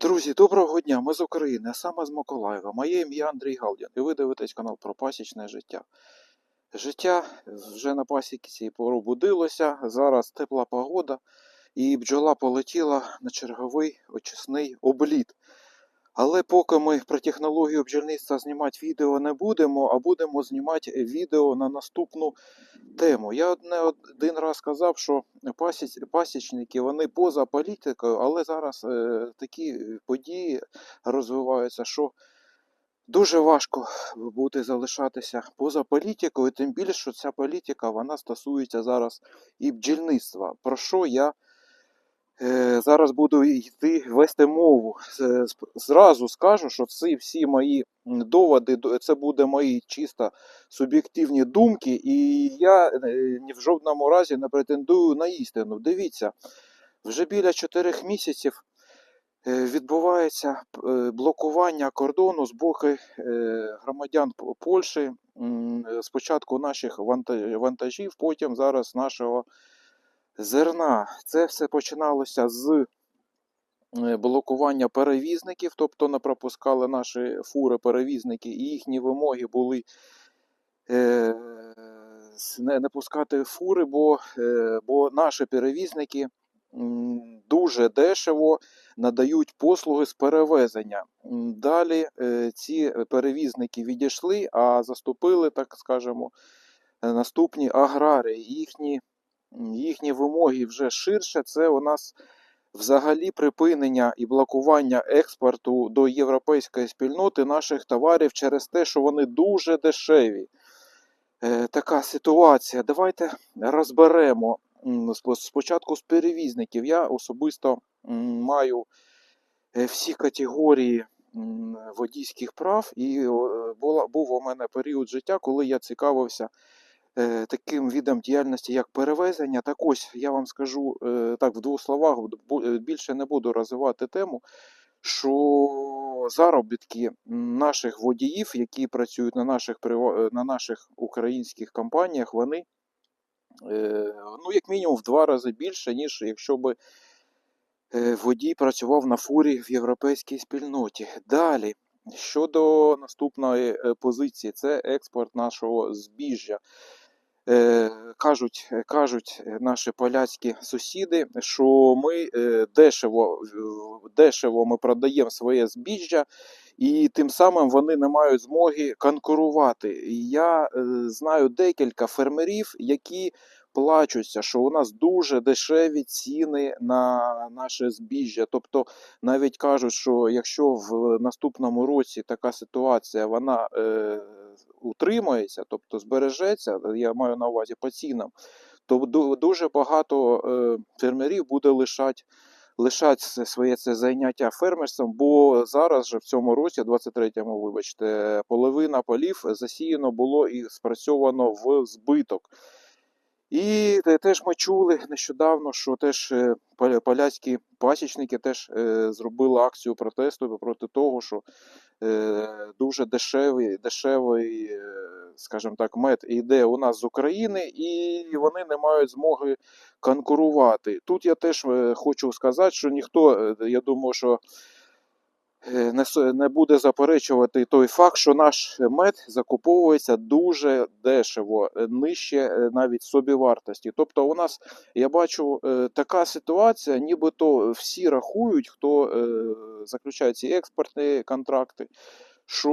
Друзі, доброго дня! Ми з України, а саме з Миколаєва. Моє ім'я Андрій Галдін, і ви дивитесь канал про пасічне життя. Життя вже на пасіці пробудилося, зараз тепла погода, і бджола полетіла на черговий очисний обліт. Але поки ми про технологію бджільництва знімати відео не будемо, а будемо знімати відео на наступну тему. Я не один раз казав, що пасіч, пасічники вони поза політикою, але зараз е, такі події розвиваються, що дуже важко буде залишатися поза політикою, тим більше, що ця політика вона стосується зараз і бджільництва. Про що я е, зараз буду йти вести мову. Зразу скажу, що ці всі мої доводи, це буде мої чисто суб'єктивні думки, і я е, ні в жодному разі не претендую на істину. Дивіться, вже біля чотирьох місяців е, відбувається е, блокування кордону з боку е, громадян Польщі. Е, Спочатку наших вантажів, потім зараз нашого зерна. Це все починалося з е, блокування перевізників, тобто не пропускали наші фури перевізники, і їхні вимоги були е, не, пускати фури, бо, е, бо наші перевізники дуже дешево надають послуги з перевезення. Далі е, ці перевізники відійшли, а заступили, так скажемо, наступні аграрії. Їхні, їхні вимоги вже ширше. Це у нас взагалі припинення і блокування експорту до європейської спільноти наших товарів через те, що вони дуже дешеві. Е, така ситуація. Давайте розберемо спочатку з перевізників. Я особисто маю е, всі категорії водійських прав, і була, був у мене період життя, коли я цікавився е, таким видом діяльності, як перевезення. Так ось я вам скажу е, так в двох словах, е, більше не буду розвивати тему. Що заробітки наших водіїв, які працюють на наших е, на наших українських компаніях, вони е, ну, як мінімум в два рази більше, ніж якщо би е, водій працював на фурі в європейській спільноті. Далі, щодо наступної е, позиції, це експорт нашого збіжжя. Е, кажуть, е, кажуть е, наші поляцькі сусіди, що ми дешево, дешево ми продаємо своє збіжжя, і тим самим вони не мають змоги конкурувати. Я е, знаю декілька фермерів, які плачуться, що у нас дуже дешеві ціни на наше збіжжя. Тобто навіть кажуть, що якщо в наступному році така ситуація вона е, утримається, тобто збережеться, я маю на увазі по цінам, то дуже багато е, фермерів буде лишати. Лишать своє це зайняття фермерством, бо зараз же в цьому році, 23-му, вибачте, половина полів засіяно було і спрацьовано в збиток. І теж ми чули нещодавно, що теж е, поляцькі пасічники теж е, зробили акцію протесту проти того, що е, дуже дешевий, дешевий, скажімо так, мед йде у нас з України, і вони не мають змоги конкурувати. Тут я теж хочу сказати, що ніхто, я думаю, що не, буде заперечувати той факт, що наш мед закуповується дуже дешево, е, нижче е, навіть собівартості. Тобто, у нас я бачу е, така ситуація, нібито всі рахують, хто е, заключає ці експортні контракти, що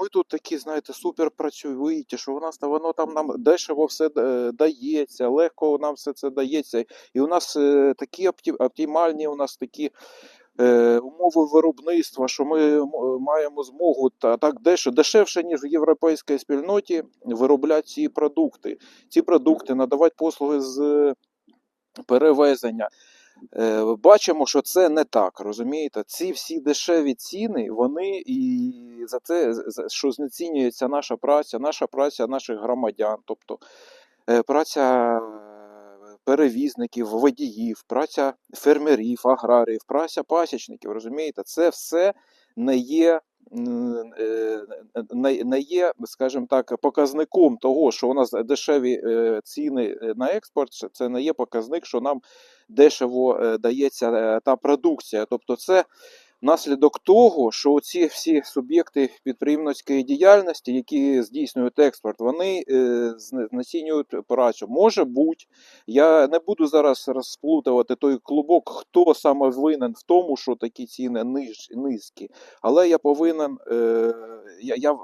ми тут такі, знаєте, суперпрацьовиті, що у нас та воно там нам дешево все е, дається, легко нам все це дається. І у нас е, такі оптимальні, у нас такі е, умови виробництва, що ми маємо змогу та так дешев, дешевше, ніж в європейській спільноті, виробляти ці продукти. Ці продукти надавати послуги з перевезення. Е, Бачимо, що це не так, розумієте? Ці всі дешеві ціни, вони і за це, що знецінюється наша праця, наша праця наших громадян, тобто е, праця е, перевізників, водіїв, праця фермерів, аграріїв, праця пасічників, розумієте? Це все не є е, не, є, скажімо так, показником того, що у нас дешеві е, ціни на експорт, це не є показник, що нам дешево е, дається та продукція. Тобто, це наслідок того, що ці всі суб'єкти підприємницької діяльності, які здійснюють експорт, вони е, знецінюють працю. Може бути, я не буду зараз розплутувати той клубок, хто саме винен в тому, що такі ціни низькі. Але я повинен, е, я, я,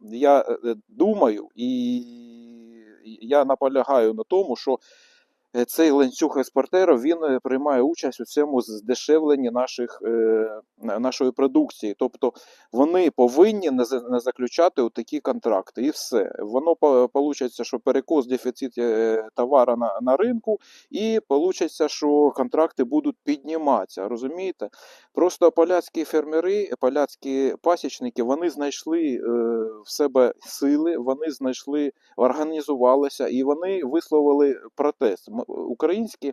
я е, думаю і я наполягаю на тому, що цей ланцюг експортерів він е, приймає участь у цьому здешевленні наших, е, нашої продукції. Тобто вони повинні не, за- не заключати такі контракти, і все. Воно виходить, що перекос дефіцит е, товара на, на ринку, і виходить, що контракти будуть підніматися. Розумієте? Просто поляцькі фермери, поляцькі пасічники, вони знайшли е, в себе сили, вони знайшли, організувалися і вони висловили протест. Українські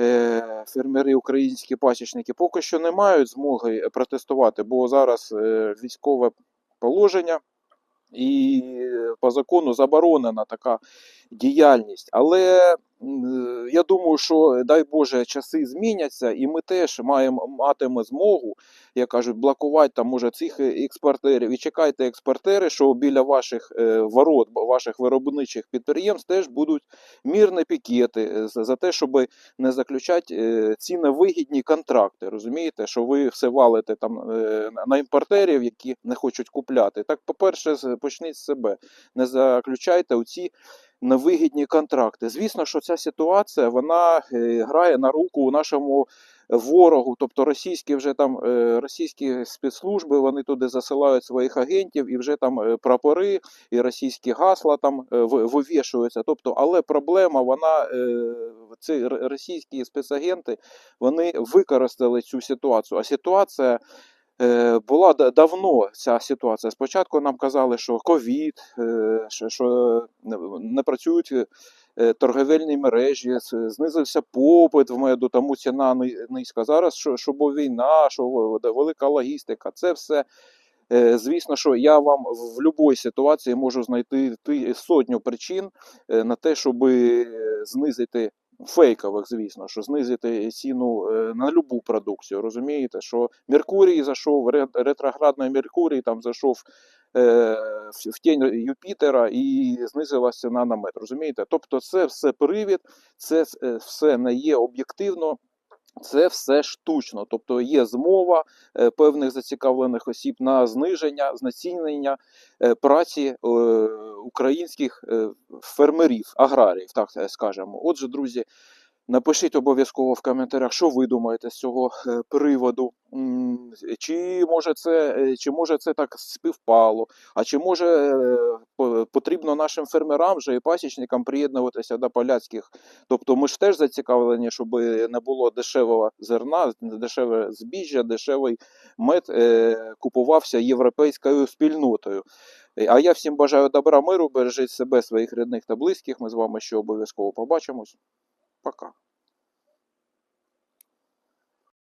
е, фермери, українські пасічники поки що не мають змоги протестувати, бо зараз е, військове положення. І по закону заборонена така діяльність. Але я думаю, що дай Боже, часи зміняться, і ми теж маємо матиме змогу, як кажуть, блокувати там може цих експортерів. І чекайте експортери, що біля ваших е, ворот, ваших виробничих підприємств теж будуть мірні пікети е, за те, щоб не заключати е, ці невигідні контракти. Розумієте, що ви все валите там е, на- імпортерів, які не хочуть купляти. Так, по-перше, почніть з себе. Не заключайте у ці невигідні контракти. Звісно, що ця ситуація вона е, грає на руку нашому ворогу, тобто російські вже там е, російські спецслужби вони туди засилають своїх агентів, і вже там е, прапори і російські гасла там вивішуються. Тобто, але проблема вона ці російські спецагенти вони використали цю ситуацію. А ситуація була давно ця ситуація. Спочатку нам казали, що ковід, е, що, не- працюють е, торговельні мережі, знизився попит в меду, тому ціна низька. Зараз що, що бо війна, що велика логістика, це все. е, Звісно, що я вам в будь-якій ситуації можу знайти ти- сотню причин е, на те, щоб знизити фейкових, звісно, що знизити ціну е, на любу продукцію. Розумієте, що Меркурій зайшов, ре- ретроградний Меркурій там зайшов е, в тінь Юпітера і знизилася на мед. Розумієте? Тобто, це все привід, це е, все не є об'єктивно. Це все штучно, тобто є змова е, певних зацікавлених осіб на зниження, знецінення е, праці е, українських фермерів, аграріїв, так скажемо. Отже, друзі, напишіть обов'язково в коментарях, що ви думаєте з цього е, приводу. Чи може це, е, чи може це так співпало, а чи може е, потрібно нашим фермерам вже і пасічникам приєднуватися до поляцьких Тобто ми ж теж зацікавлені, щоб не було дешевого зерна, дешеве збіжжя, дешевий мед купувався європейською спільнотою. А я всім бажаю добра, миру, бережіть себе, своїх рідних та близьких. Ми з вами ще обов'язково побачимось. Пока.